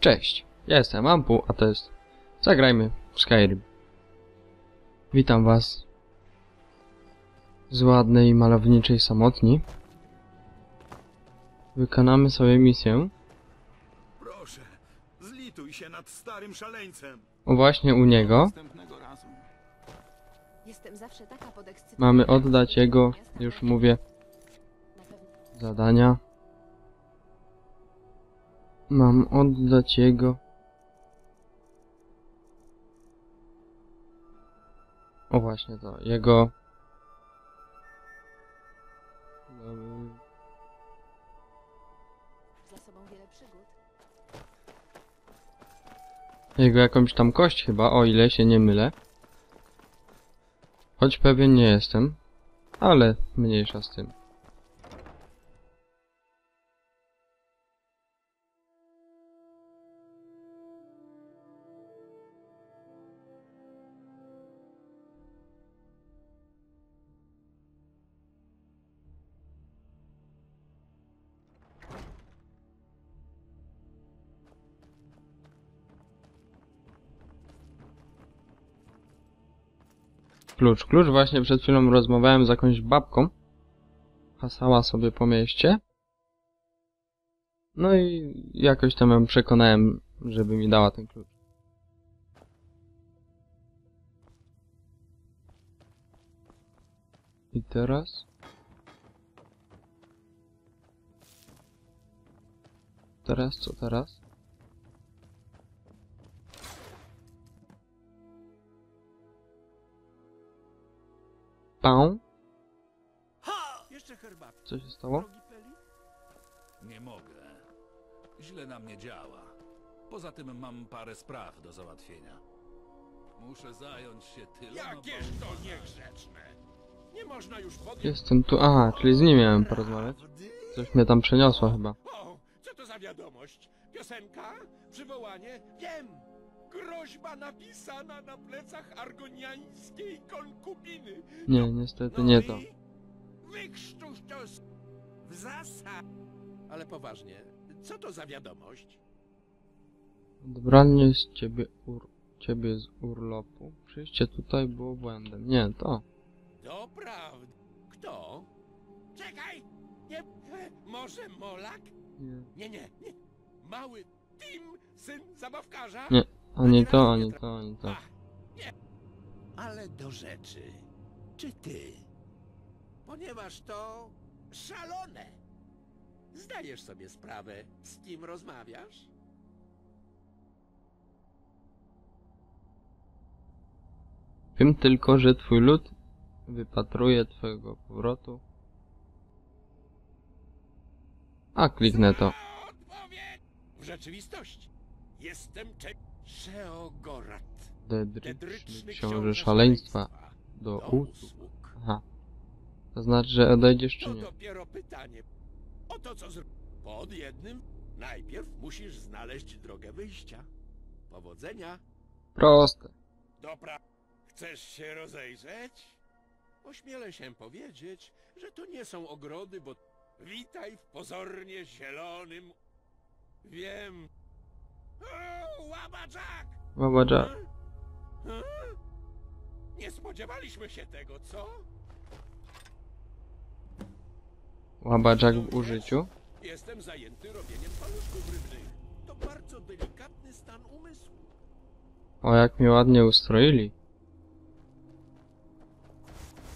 Cześć, ja jestem Ampu, a to jest Zagrajmy w Skyrim. Witam was z ładnej, malowniczej samotni. Wykonamy sobie misję. Proszę, zlituj się nad starym szaleńcem. O właśnie u niego. Mamy oddać jego, już mówię, Na pewno. zadania. Mam oddać jego. O właśnie to, jego. Jego jakąś tam kość chyba, o ile się nie mylę. Choć pewien nie jestem, ale mniejsza z tym. Klucz. Klucz właśnie przed chwilą rozmawiałem z jakąś babką. Hasała sobie po mieście. No i jakoś tam ją przekonałem, żeby mi dała ten klucz. I teraz? Teraz co teraz? Herbatę. Co się stało? Nie mogę. Źle na mnie działa. Poza tym mam parę spraw do załatwienia. Muszę zająć się tyloma... Jakież to niegrzeczne. Nie można już podjąć... Jestem tu. Aha, czyli z nim miałem porozmawiać. Coś mnie tam przeniosło chyba. O, co to za wiadomość? Piosenka? Przywołanie? Wiem! Groźba napisana na plecach argoniańskiej konkubiny. Nie, niestety No nie to. Wykrztuś to z... w zasad. Ale poważnie, co to za wiadomość? Odebranie z ciebie ur... ciebie z urlopu. Przyjście tutaj było błędem. Nie, to. Doprawdy. Kto? Czekaj! Nie... Może Molak? Nie. Nie, nie, nie. Mały Tim, syn zabawkarza? Nie. Ani to, ani to, ani to. Ale do rzeczy. Czy ty? Ponieważ to szalone. Zdajesz sobie sprawę, z kim rozmawiasz? Wiem tylko, że twój lud wypatruje twojego powrotu. A, kliknę to. Odpowiedź! W rzeczywistości jestem Cze... Szeogorat. Dedryczny książę szaleństwa do usług. Aha. To znaczy, że odejdziesz czy To nie? dopiero pytanie. Oto co zrobić. Pod jednym. Najpierw musisz znaleźć drogę wyjścia. Powodzenia. Proste. Dobra. Chcesz się rozejrzeć? Ośmielę się powiedzieć, że to nie są ogrody, bo witaj w pozornie zielonym. Wiem. Łabaczak! Babadża. E? E? Nie spodziewaliśmy się tego, co? Łabadżak w użyciu. Jestem zajęty robieniem paluszków rybnych. To bardzo delikatny stan umysłu. O, jak mnie ładnie ustroili.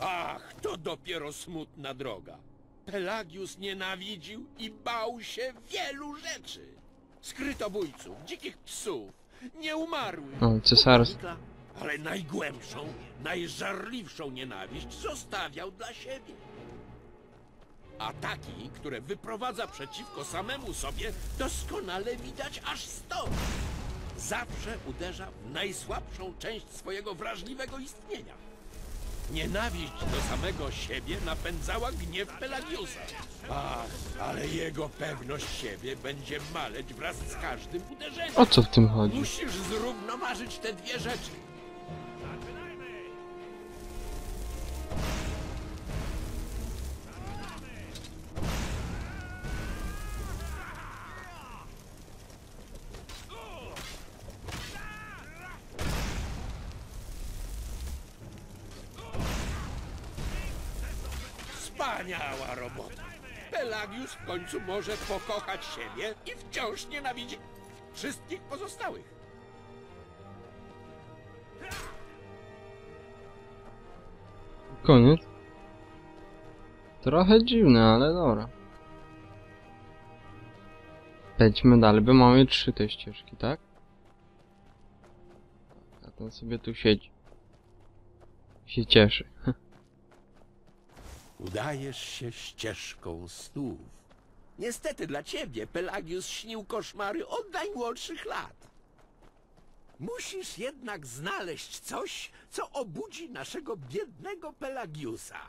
Ach, to dopiero smutna droga. Pelagius nienawidził i bał się wielu rzeczy. Skrytobójców, dzikich psów, nieumarłych. O, cesarstwo. Ale najgłębszą, najżarliwszą nienawiść zostawiał dla siebie. Ataki, które wyprowadza przeciwko samemu sobie, doskonale widać aż stąd. Zawsze uderza w najsłabszą część swojego wrażliwego istnienia. Nienawiść do samego siebie napędzała gniew Pelagiusa. Ach, ale jego pewność siebie będzie maleć wraz z każdym uderzeniem. O co w tym chodzi? Musisz zrównoważyć te dwie rzeczy. Wspaniała robota. Pelagius w końcu może pokochać siebie i wciąż nienawidzi wszystkich pozostałych. Koniec. Trochę dziwne, ale dobra. Lećmy dalej, bo mamy trzy te ścieżki, tak? A ten sobie tu siedzi. Się cieszy. Udajesz się ścieżką snów. Niestety dla ciebie Pelagius śnił koszmary od najmłodszych lat. Musisz jednak znaleźć coś, co obudzi naszego biednego Pelagiusa.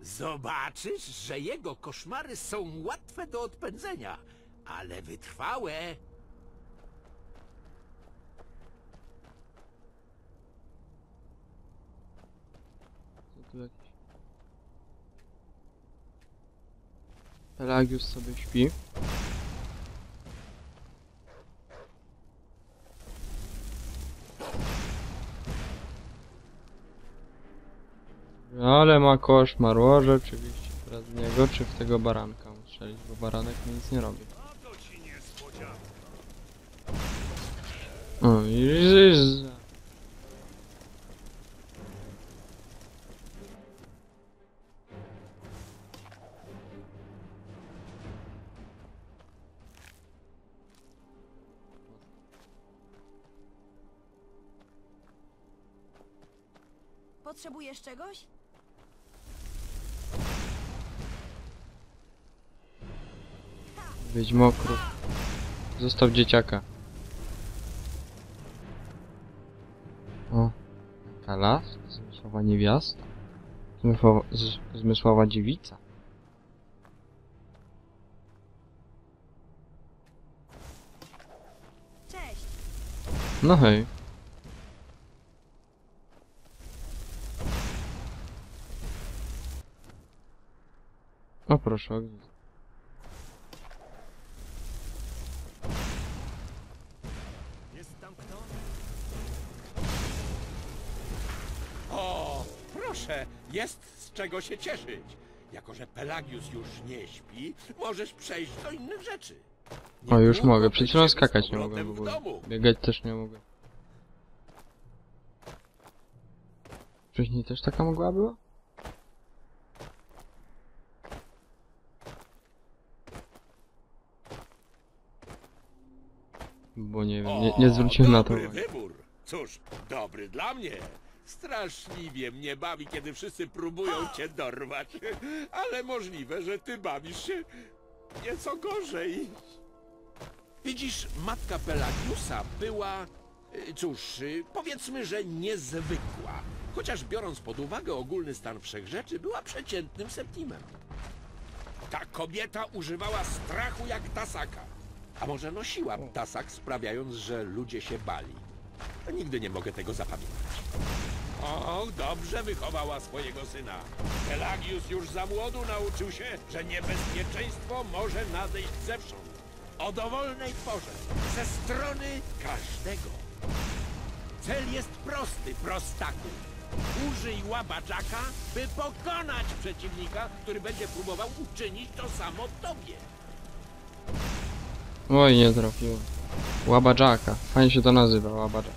Zobaczysz, że jego koszmary są łatwe do odpędzenia, ale wytrwałe. Co tu jakiś... Pelagius sobie śpi. Ale ma koszmar, o rzeczywiście. Teraz w niego czy w tego baranka strzelić, bo baranek nic nie robi. O, i zyz- Potrzebujesz czegoś? Wiedźmokru. Zostaw dzieciaka. O. Kalas? Zmysłowa niewiasta? Zmysłowa, zmysłowa dziewica. Cześć! No hej. O proszę, o gwiazd. O, proszę, jest z czego się cieszyć. Jako, że Pelagius już nie śpi, możesz przejść do innych rzeczy. O, już mogę. Przed chwilą będziemy z skakać nie powrotem mogłem w w ogóle. domu. Biegać też nie mogę. Wcześniej też taka mogła była? Bo nie wiem, nie, nie zwróciłem na to dobry uwagi. wybór. Cóż, dobry dla mnie. Straszliwie mnie bawi, kiedy wszyscy próbują cię dorwać. Ale możliwe, że ty bawisz się nieco gorzej. Widzisz, matka Pelagiusa była, y, cóż, y, powiedzmy, że niezwykła. Chociaż biorąc pod uwagę ogólny stan wszechrzeczy, była przeciętnym septimem. Ta kobieta używała strachu jak tasaka. A może nosiła tasak, sprawiając, że ludzie się bali. Nigdy nie mogę tego zapamiętać. O, dobrze wychowała swojego syna. Pelagius już za młodu nauczył się, że niebezpieczeństwo może nadejść zewsząd. O dowolnej porze, ze strony każdego. Cel jest prosty, prostaku. Użyj łabadżaka, by pokonać przeciwnika, który będzie próbował uczynić to samo tobie. Oj, nie trafiłem. Łabadżaka. Fajnie się to nazywa, łabadżak.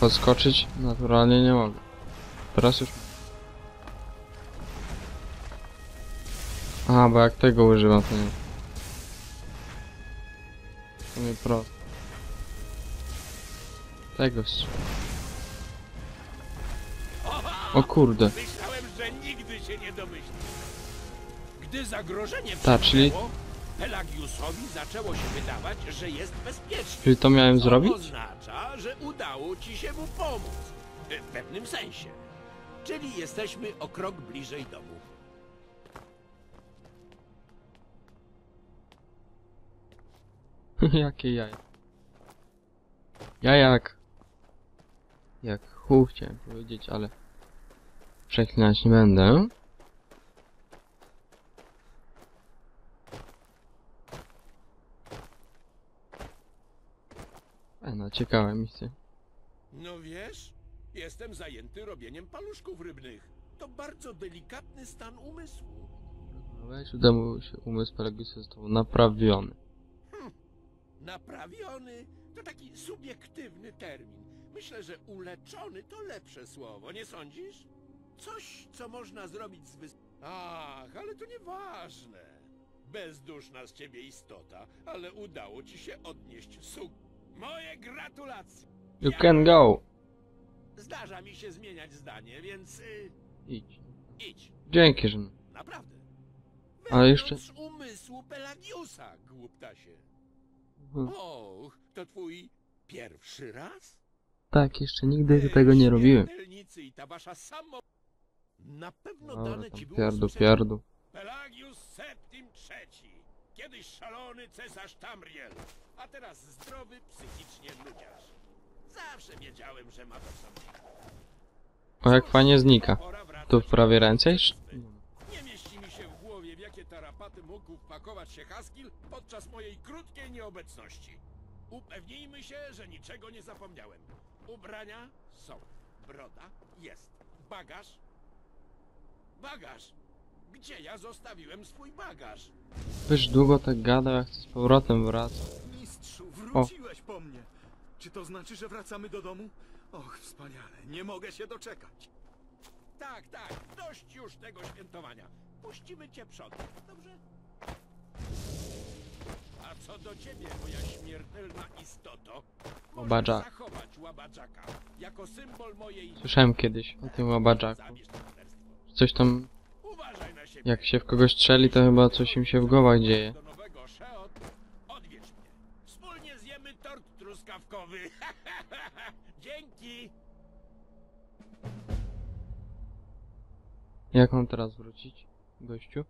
Podskoczyć naturalnie nie mogę. Teraz już... A, bo jak tego używam, to nie. To nie prosto. Tego O kurde. Myślałem, że nigdy się nie domyślisz. Gdy zagrożenie Ta, czyli- Pelagiusowi zaczęło się wydawać, że jest bezpieczny. Czyli to miałem zrobić? oznacza, że udało ci się mu pomóc. E, W pewnym sensie. Czyli jesteśmy o krok bliżej domu. Jakie jaja. Ja jak... Jak chuj chciałem powiedzieć, ale... Przeklinać nie będę. E, no, ciekawe misje. No wiesz, jestem zajęty robieniem paluszków rybnych. to bardzo delikatny stan umysłu. Weź uda mu się umysł Pelagiusa został naprawiony. Naprawiony to taki subiektywny termin. Myślę, że uleczony to lepsze słowo, nie sądzisz? Coś, co można zrobić z wys... Ach, ale to nieważne. Bezduszna z ciebie istota, ale udało ci się odnieść suk. Moje gratulacje. You can go! Zdarza mi się zmieniać zdanie, więc y, Idź. idź. Dzięki, że... Naprawdę. Ale jeszcze- Wewnątrz umysłu Pelagiusa, głuptasie. Mhm. Och, to twój pierwszy raz? Tak, jeszcze nigdy tego nie robiłem. I ta wasza samo... Na pewno Dobra, dane ci było piardu, piardu. Pelagius Septim III. Kiedyś szalony cesarz Tamriel, a teraz zdrowy psychicznie ludziarz. Zawsze wiedziałem, że ma to w sobie. O, jak fajnie znika. Tu w prawie ręce jeszcze? Nie mieści mi się w głowie, w jakie tarapaty mógł wpakować się Haskil podczas mojej krótkiej nieobecności. Upewnijmy się, że niczego nie zapomniałem. Ubrania są. Broda jest. Bagaż? Bagaż! Gdzie ja zostawiłem swój bagaż? Byś długo tak gadał, jak z powrotem wracać. Mistrzu, wróciłeś po mnie. Czy to znaczy, że wracamy do domu? Och, wspaniale, nie mogę się doczekać. Tak, tak, dość już tego świętowania. Puścimy cię przodem, dobrze? A co do ciebie, moja śmiertelna istoto, możesz Łabadżak. zachować łabadżaka jako symbol mojej... Słyszałem kiedyś o tym łabadżaku. Zabierz to cholerstwo. Coś tam. Jak się w kogoś strzeli, to chyba coś im się w głowach dzieje. Wspólnie zjemy tort truskawkowy. Dzięki. Jak mam teraz wrócić, gościu?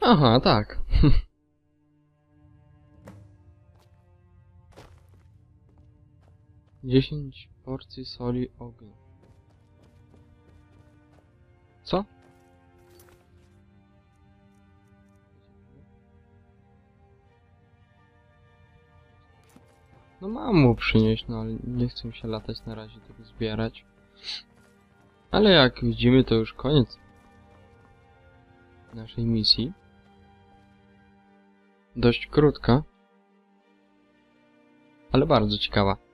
Aha, tak. Dziesięć porcji soli ognia. No mam mu przynieść, no ale nie chcę się latać na razie tego zbierać. Ale jak widzimy, to już koniec naszej misji. Dość krótka, ale bardzo ciekawa.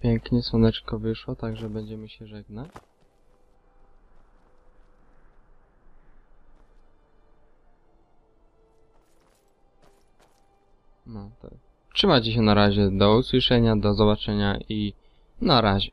Pięknie słoneczko wyszło, także będziemy się żegnać. No to trzymajcie się na razie, do usłyszenia, do zobaczenia i na razie.